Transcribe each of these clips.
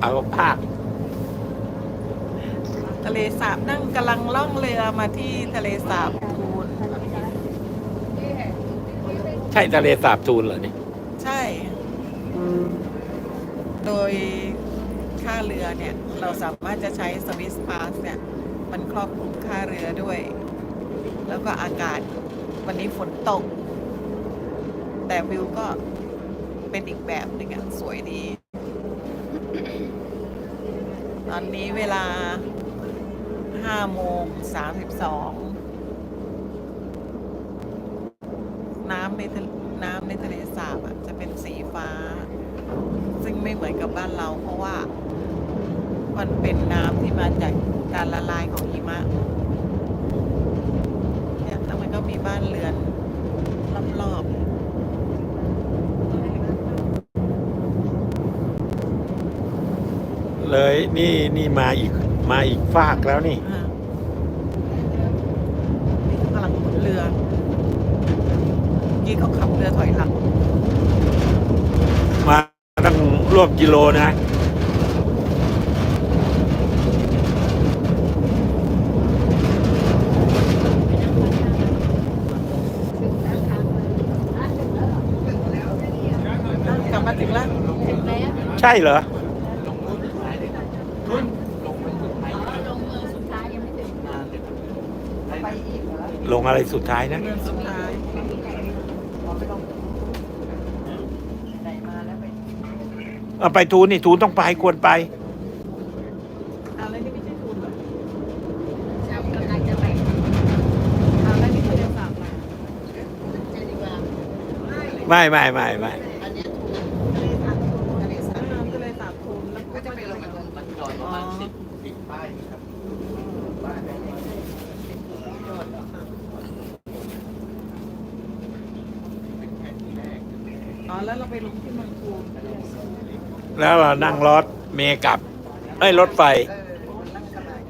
เอาภาคทะเลสาบนั่งกำลังล่องเรือมาที่ทะเลสาบทูนใช่ทะเลสาบทูนเหรอนี่ใช่ โดยค่าเรือเนี่ย เราสามารถจะใช้สวิสพาสเนี่ย มันครอบคลุมค่าเรือด้วย แล้วก็อากาศวันนี้ฝนตก แต่วิวก็เป็นอีกแบบหนึงอะสวยดี ตอนนี้เวลา5โมง32น้ำในทะน้ำในทะเลสาบอะจะเป็นสีฟ้า ซึ่งไม่เหมือนกับบ้านเรา เพราะว่ามันเป็นน้ำที่มาจากการละลายของหิมะเนี่ยแล้วมันก็มีบ้านเรือนรอบ เลยนี่นี่มาอีกมาอีกฟากแล้วนี่ๆอ่านี่กำลังหมุนเรือยี่เขาขับเรือถอยหลังมาตั้งร่วมกิโลนะ กลับมาถึงแล้ว ใช่เหรอ ลงอะไรสุดท้ายนะเรือนสุดท้ายเอาไปทูนนี่ทูนต้องไปควรไป อะไรนี่ไม่ใช่ทุนเหรออะไรนี่ทะเลสาบอะไรไม่ไม่ไม่ไม่ทะเลสาบทุนทะเลสาบทะเลสาบทุนแล้วก็จะไปลงกันมันจอดประมาณสิบ อ๋อ แล้วเราไปลงที่เมืองคูนแล้วเรานั่งรถเมย์กลับไอ้ยรถไฟนั่งสบาย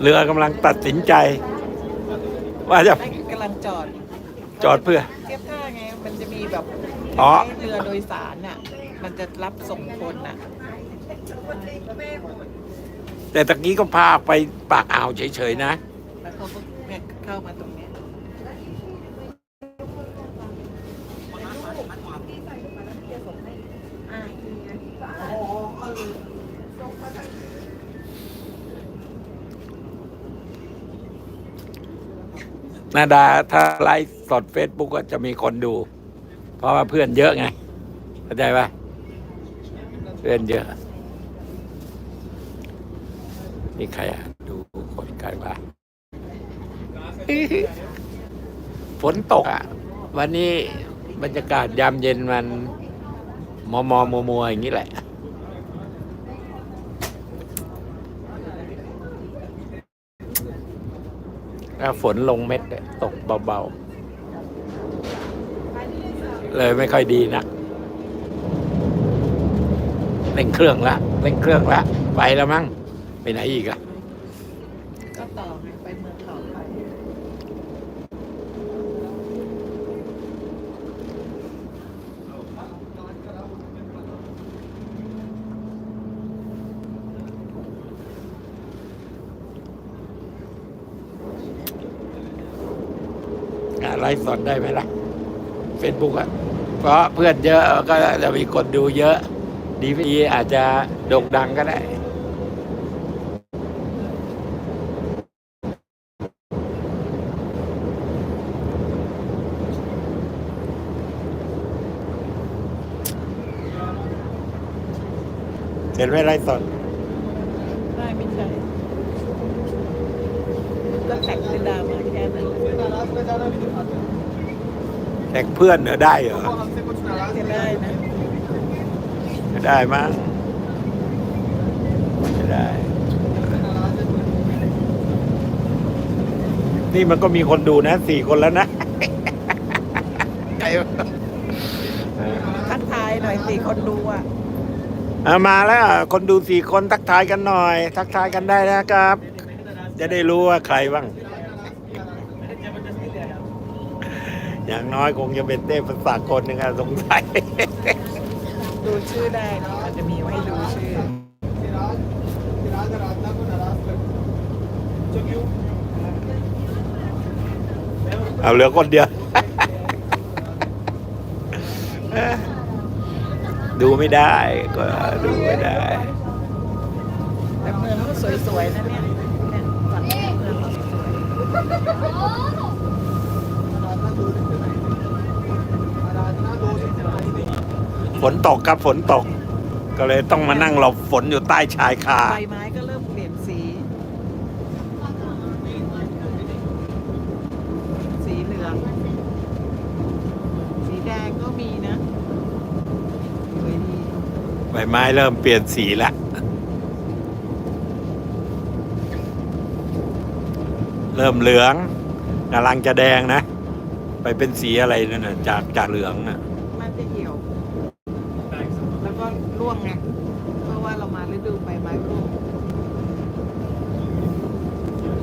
เรือกำลังตัดสินใจ ว่าจะไม่กำลังจอด จอดเพื่อ อ๋อ เรือโดยสารน่ะ มันจะรับส่งคนน่ะ แต่ตะกี้ก็พาไปปากอ่าวเฉยๆนะ แล้วเขาก็เนี่ยเข้ามาตรงเนี้ยนาดาถ้าไลฟ์สดเฟซบุ๊กก็จะมีคนดูเพ ราะว่าเพื่อนเยอะไงเข้าใจปะเพื่อนเยอะนี่ใครอะดูคนใกล้บ้าฝนตกอะ วันนี้บรรยากาศยามเย็นมันมอมอมัวมัวอย่างนี้แหละแล้วฝนลงเม็ดเนี่ยตกเบาๆ เลยไม่ค่อยดีนักเร่งเครื่องละเร่งเครื่องละไปแล้วมั้งไปไหนอีกอะก็ต่อไงไปเมืองเขาไปอะไลฟ์สดได้ไหมล่ะ เฟซบุ๊กอะเพราะเพื่อนเยอะก็จะมีคนดูเยอะ ดีพีอาจจะโด่งดังก็ได้เห็นไหมไลฟ์สดได้ไม่ใช่ก็แท็กลินดามาแค่นั้น แท็กเพื่อนเหรอได้เหรอจะได้นะไม่ได้มั้งไม่ได้ นี่มันก็มีคนดูนะสี่คนแล้วนะไกลวะทักทายหน่อยสี่คนดูอะเอามาแล้ว คนดูสี่คนทักทายกันหน่อย ทักทายกันได้นะครับ จะได้รู้ว่าใครบ้าง อย่างน้อยคงจะเป็นเต้ภาษาคนหนึ่งอะสงสัย ดูชื่อได้เนาะมันจะมีไว้ให้ดูชื่อ เอาเหลือคนเดียว ดูไม่ได้ก็ดูไม่ได้ แต่เมืองก็สวยๆนะเนี่ยเนี่ยฝั่งนี้เมืองก็สวย ฝนตกครับฝนตก ก็เลยต้องมานั่งหลบฝนอยู่ใต้ชายคา ใบไม้ก็เริ่มเปลี่ยนสี สีเหลือง สีแดงก็มีนะสวยดีใบไม้เริ่มเปลี่ยนสีละเริ่มเหลืองกำลังจะแดงนะ ไปเป็นสีอะไรนั่นน่ะจากจากเหลืองน่ะมันจะเหี่ยว แล้วก็ร่วงไง เพราะว่าเรามาฤดูใบไม้ร่วง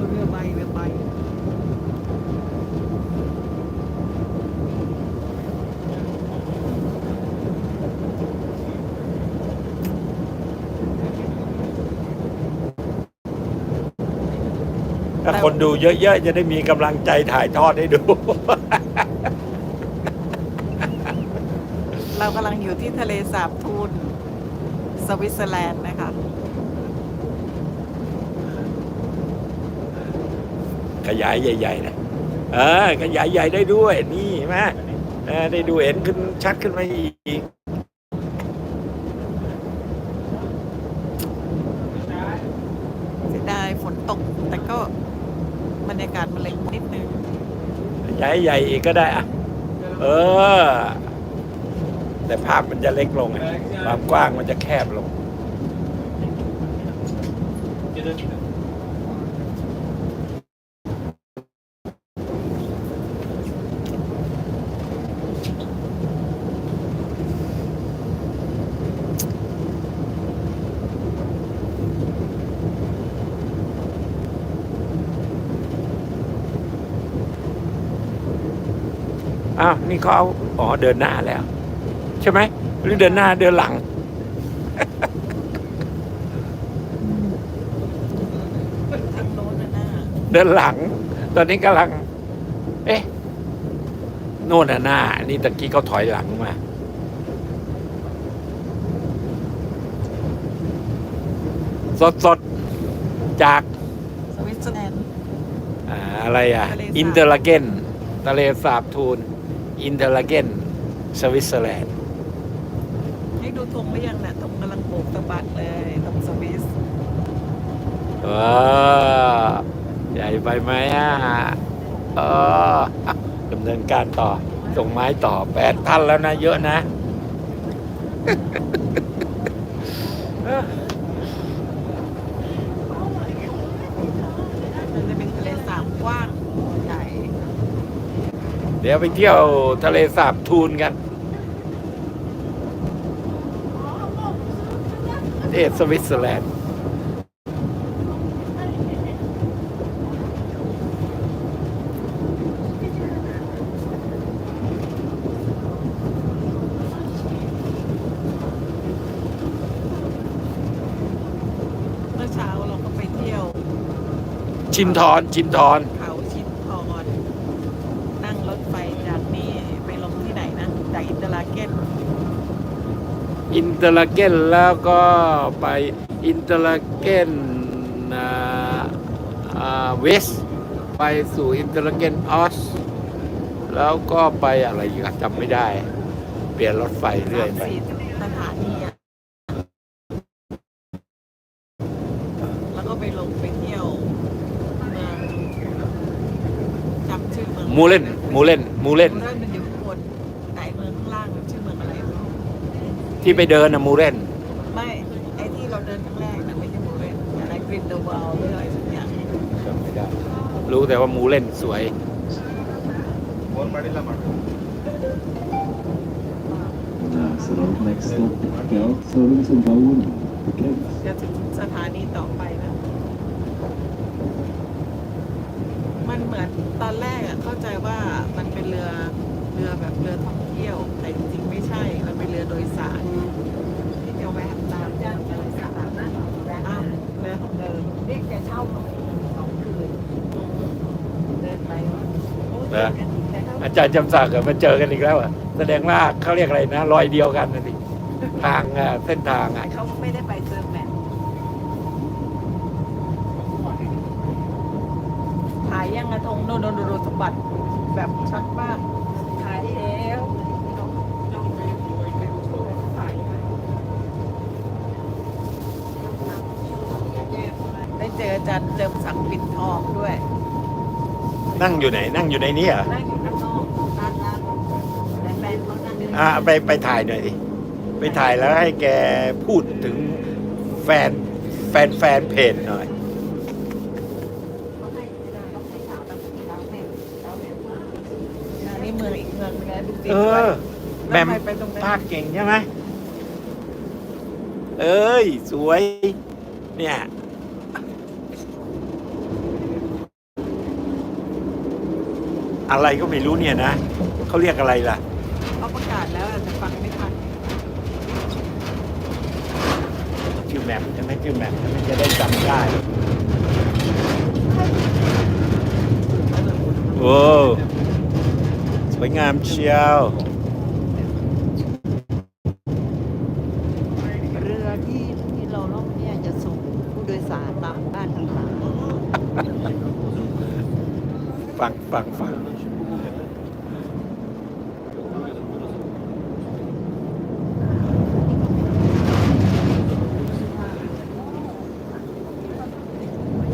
เรือใบเรือใบ ถ้า คนดูเยอะๆ จะได้มีกำลังใจถ่ายทอดให้ดู เรากำลังอยู่ที่ทะเลสาบทูนสวิตเซอร์แลนด์นะคะ ขยายใหญ่ๆนะเออขยายใหญ่ได้ด้วยนี่เห็นไหมเออได้ดูเห็นขึ้นชัดขึ้นมาอีกเสียดายฝนตกแต่ก็ บรรยากาศมันเล็กนิดนึงใหญ่ใหญ่อีกก็ได้อะเออ แต่ภาพมันจะเล็กลงอะความกว้างมันจะแคบลงาวนี่เขาเอาอ๋อเดินหน้าแล้ว ใช่ไหมหรือเดินหน้าเดินหลังทางโน้นน่ะหน้าเดินหลัง ตอนนี้กำลัง เอ๊ะโน่นน่ะหน้า นี่ตะกี้เขาถอยหลังมาสดสดๆจากสวิตเซอร์แลนด์อ่าอะไรอะทะเลสาบอินเตอร์ลาเกนทะเลสาบทูน อินเตอร์ลาเกนสวิตเซอร์แลนด์ให้ดูธงหรือยังเนี่ยธงกำลังโบกตะบัดเลยธงสวิสว้าใหญ่ไปไหมอะเอออะดำเนินการต่อส่งไม้ต่อแปดท่านแล้วนะ เยอะนะ มันจะเป็นทะเลสาบกว้างใหญ่ เดี๋ยวไปเที่ยวทะเลสาบทูนกันประเทศสวิตเซอร์แลนด์ เมื่อเช้าเราก็ไปเที่ยว ชินทอนชินทอน เขาชินทอนนั่งรถไฟจากนี่ไปลงที่ไหนนะ จากอินเตอร์ลาเกนอินเตอร์ลาเกนแล้วก็ไปอินเตอร์ลาเกนเวสไปสู่อินเตอร์ลาเกนออสแล้วก็ไปอะไรอีกอะจำไม่ได้ เปลี่ยนรถไฟเรื่อยสามไปสี่สถานีอะแล้วก็ไปลงไปเที่ยวเมืองจำชื่อเมืองมูเลนมูเลนมูเลน ที่ไปเดินนะมูเลน ไม่ไอ้ที่เราเดินครั้งแรกนะไม่ใช่โมเรนอะไรกรินเดอร์วอลหรืออะไรสักอย่าง จำไม่ได้ รู้แต่ว่ามูเลนสวย ಫೋನ್ ಮಾಡಿಲ್ಲ ಮಾಡಿ Road, next stop, Geld, Solens en Bouwen, bekend. จะถึงสถานีต่อไปแล้ว มันเหมือนตอนแรกอะเข้าใจว่ามันเป็นเรือเรือแบบเรือท่องเที่ยว แต่จริงๆไม่ใช่ มันเป็นเรือ ว โดยสารที่จะแวะตามย่านโดยสารนะอ้าวเรือของเดิมเรียกแกเช่ามาสองคืนเดินไปโอ้ยนะเจอกันอีกแล้วอาจารย์จำศักดิ์อะมาเจอกันอีกแล้วอะแสดงว่าเขาเรียกอะไรนะรอยเดียวกันนะดิทางอะเส้นทางอะเขาไม่ได้ไปเซิร์ฟแมนถ่ายยังกระทงโนโนโนโนสมบัติแบบชัดมาก ขายแล้วขายไป ได้ เจออาจารย์เจิมศักดิ์ปิ่นทองด้วย นั่งอยู่ไหน นั่งอยู่ในนี้เหรอนั่งอยู่ข้างนอกร้านร้านแต่แฟนเขานั่งอยู่อะไปไปถ่ายหน่อยดิไปถ่ายแล้วให้แกพูดถึงแฟนแฟนแฟนเพจหน่อย เขาให้เวลาเขาให้ข่าวแบบข่าวแม่ข่าวแม่ว่าอันนี้เมืองอีกเมืองนึงนะดูสิเออแบแล้วมทำไมไปตรงนั้นภาคเก่งใช่ไหมเอ้ย สวย เนี่ย อะไรก็ไม่รู้เนี่ยนะเขาเรียกอะไรล่ะเขาประกาศแล้วแต่ฟังไม่ทันชื่อแมปใช่ไหมชื่อแมปใช่ไหมจะได้จำได้โอ้สวยงามเชียว เรือที่ที่เราล่องเนี่ยจะส่งผู้โดยสารตามบ้านต่าง ฟังฟังฟัง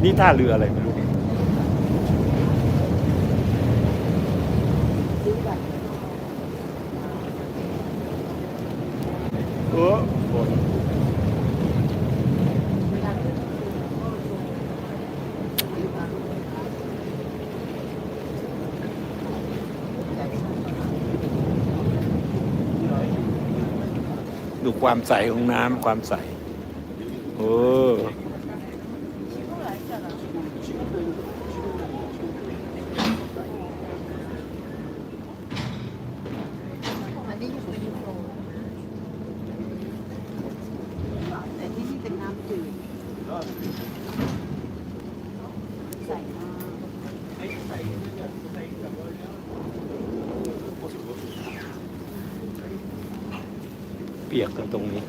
นี่ท่าเรืออะไรไม่รู้เนี่ยโอ้ฝนดูความใสของน้ำความใส โอ้ ๆอันนี้อยู่เป็นโครงแต่ที่นี่เป็นน้ำจืดใส่น้ำ เปียกกันตรงนี้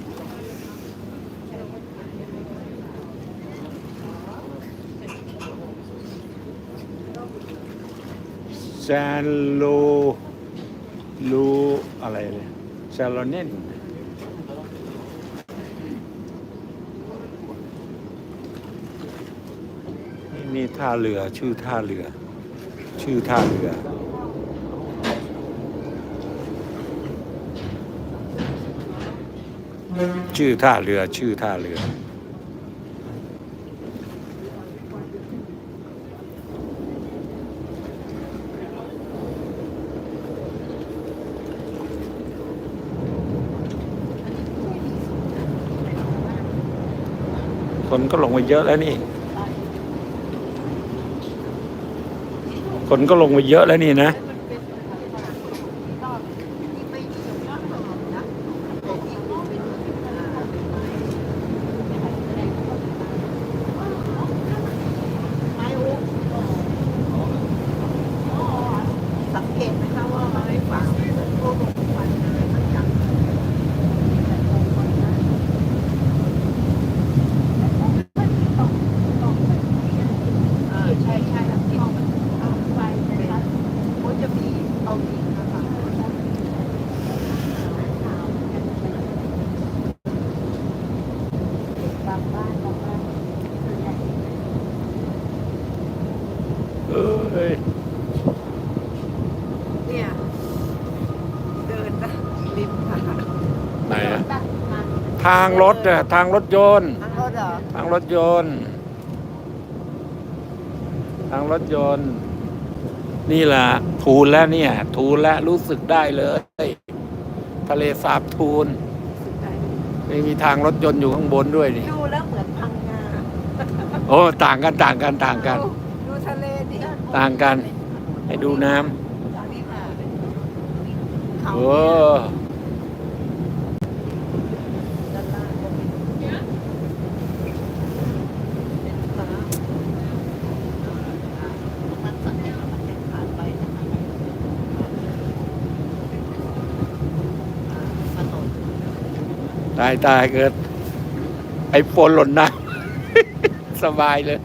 แซนโลลูอะไรเลยแซนโลเนนนี่นี่ท่าเรือชื่อท่าเรือ ชื่อท่าเรือ ชื่อท่าเรือ ชื่อท่าเรือ คนก็ลงมาเยอะแล้วนี่ คนก็ลงมาเยอะแล้วนี่นะ สังเกตไหมคะว่าไม้ฝังพวกลงควันอะไรมันจังเออใช่ใช่ครับที่มันเอาไฟนะครับเขาจะมีเอาหินนะคะบางบ้านบางบ้าน เอ้ย เนี่ย เดินนะริมหาด ไหนอะ ทางรถอะทางรถยนต์ทางรถเหรอทางรถยนต์ ทางรถยนต์ นี่แหละทูลแล้วเนี่ย ทูลแล้วรู้สึกได้เลย ทะเลสาบทูนไม่มีทางรถยนต์อยู่ข้างบนด้วยนี่ดูแล้วเหมือนพังงาโอ้ต่างกันต่างกันต่างกัน ดูดูทะเลดิต่างกัน ให้ดูน้จากนี้มาำเขาโอ้ ด้านล่างก็เป็นเป็นฟ้ามันสัญญามันเป็นผ่านไปนะคะถนน ตายตายเกิดไอโฟนหล่นน้ำ สบายเลย